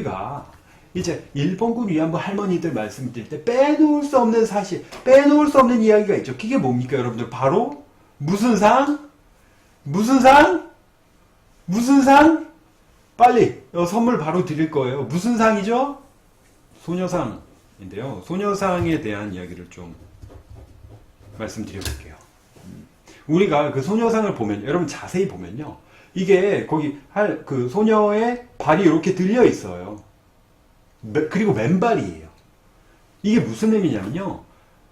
우리가 이제 일본군 위안부 할머니들 말씀드릴 때 빼놓을 수 없는 사실, 빼놓을 수 없는 이야기가 있죠. 그게 뭡니까, 여러분들? 바로 무슨 상? 무슨 상? 무슨 상? 빨리 어, 선물 바로 드릴 거예요. 무슨 상이죠? 소녀상인데요. 소녀상에 대한 이야기를 좀 말씀드려 볼게요. 음, 우리가 그 소녀상을 보면 여러분 자세히 보면요. 이게 거기 할 그 소녀의 발이 이렇게 들려 있어요. 매- 그리고 맨발이에요. 이게 무슨 의미냐면요.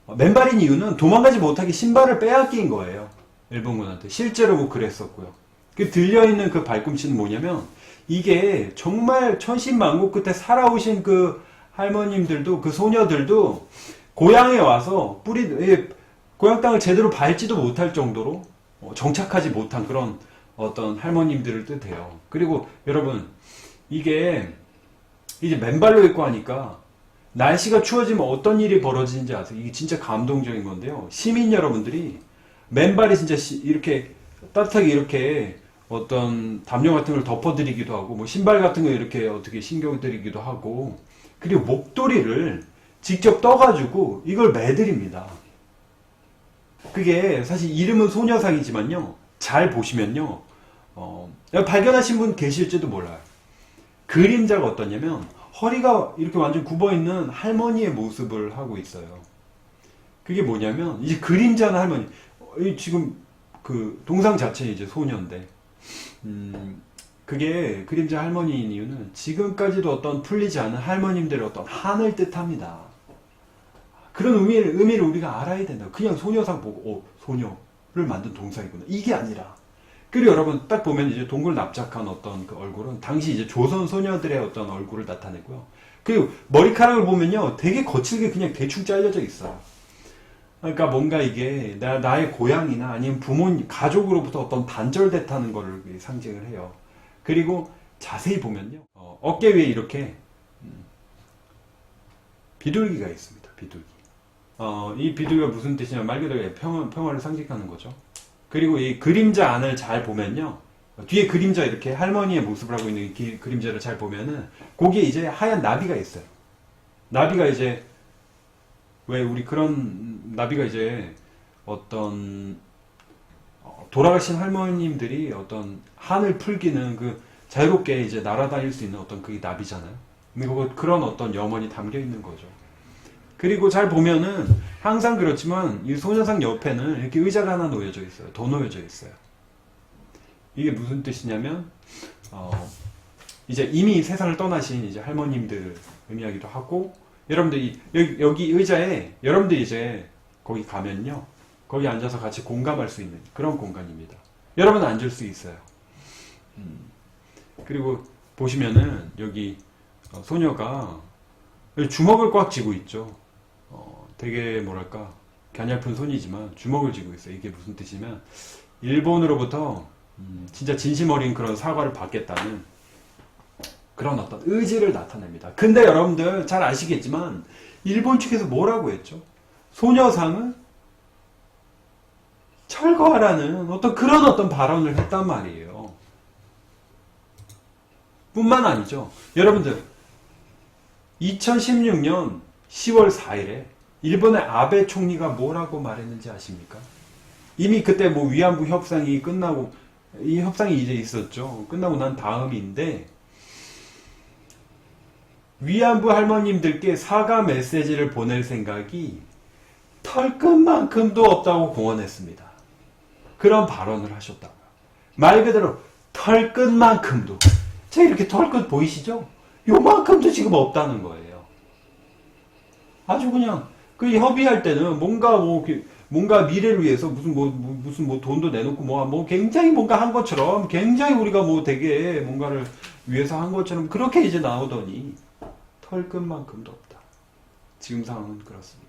어, 맨발인 이유는 도망가지 못하게 신발을 빼앗긴 거예요. 일본군한테. 실제로 뭐 그랬었고요. 그 들려있는 그 발꿈치는 뭐냐면 이게 정말 천신만고 끝에 살아오신 그 할머님들도 그 소녀들도 고향에 와서 뿌리 예, 고향 땅을 제대로 밟지도 못할 정도로 어, 정착하지 못한 그런 어떤 할머님들을 뜻해요. 그리고 여러분 이게 이제 맨발로 입고 하니까 날씨가 추워지면 어떤 일이 벌어지는지 아세요? 이게 진짜 감동적인 건데요. 시민 여러분들이 맨발이 진짜 시- 이렇게 따뜻하게 이렇게 어떤 담요 같은 걸 덮어드리기도 하고 뭐 신발 같은 거 이렇게 어떻게 신경 드리기도 하고 그리고 목도리를 직접 떠가지고 이걸 매드립니다. 그게 사실 이름은 소녀상이지만요. 잘 보시면요. 어, 발견하신 분 계실지도 몰라요. 그림자가 어떠냐면 허리가 이렇게 완전 굽어 있는 할머니의 모습을 하고 있어요. 그게 뭐냐면 이제 그림자는 할머니. 어, 이 지금 그 동상 자체는 이제 소녀인데 음, 그게 그림자 할머니인 이유는 지금까지도 어떤 풀리지 않은 할머님들의 어떤 한을 뜻합니다. 그런 의미를, 의미를 우리가 알아야 된다. 그냥 소녀상 보고, 어, 소녀를 만든 동상이구나. 이게 아니라. 그리고 여러분, 딱 보면 이제 동굴 납작한 어떤 그 얼굴은 당시 이제 조선 소녀들의 어떤 얼굴을 나타내고요. 그리고 머리카락을 보면요. 되게 거칠게 그냥 대충 잘려져 있어요. 그러니까 뭔가 이게 나, 나의 고향이나 아니면 부모님, 가족으로부터 어떤 단절됐다는 거를 상징을 해요. 그리고 자세히 보면요. 어, 어깨 위에 이렇게 음, 비둘기가 있습니다. 비둘기. 어, 이 비둘기가 무슨 뜻이냐면 말 그대로 평, 평화를 상징하는 거죠. 그리고 이 그림자 안을 잘 보면요. 뒤에 그림자 이렇게 할머니의 모습을 하고 있는 이 기- 그림자를 잘 보면은 거기에 이제 하얀 나비가 있어요. 나비가 이제 왜 우리 그런 나비가 이제 어떤 어, 돌아가신 할머님들이 어떤 한을 풀기는 그 자유롭게 이제 날아다닐 수 있는 어떤 그게 나비잖아요. 그거 그런 어떤 염원이 담겨 있는 거죠. 그리고 잘 보면은 항상 그렇지만 이 소녀상 옆에는 이렇게 의자가 하나 놓여져 있어요. 더 놓여져 있어요. 이게 무슨 뜻이냐면 어, 이제 이미 세상을 떠나신 이제 할머님들을 의미하기도 하고 여러분들이 여기, 여기 의자에 여러분들이 이제 거기 가면요 거기 앉아서 같이 공감할 수 있는 그런 공간입니다. 여러분 앉을 수 있어요. 음, 그리고 보시면은 여기 어, 소녀가 주먹을 꽉 쥐고 있죠. 어, 되게 뭐랄까 갸냘픈 손이지만 주먹을 쥐고 있어요. 이게 무슨 뜻이냐면 일본으로부터 음, 진짜 진심 어린 그런 사과를 받겠다는 그런 어떤 의지를 나타냅니다. 근데 여러분들 잘 아시겠지만 일본 측에서 뭐라고 했죠? 소녀상을 철거하라는 어떤 그런 어떤 발언을 했단 말이에요. 뿐만 아니죠. 여러분들 2016년 10월 4일에 일본의 아베 총리가 뭐라고 말했는지 아십니까? 이미 그때 뭐 위안부 협상이 끝나고 이 협상이 이제 있었죠. 끝나고 난 다음인데 위안부 할머님들께 사과 메시지를 보낼 생각이 털끝만큼도 없다고 공언했습니다. 그런 발언을 하셨다고요. 말 그대로 털끝만큼도. 제가 이렇게 털끝 보이시죠? 요만큼도 지금 없다는 거예요. 아주 그냥 그 협의할 때는 뭔가 뭐 뭔가 미래를 위해서 무슨 뭐, 뭐- 무슨 뭐 돈도 내놓고 뭐, 뭐 굉장히 뭔가 한 것처럼 굉장히 우리가 뭐 되게 뭔가를 위해서 한 것처럼 그렇게 이제 나오더니 털끝만큼도 없다. 지금 상황은 그렇습니다.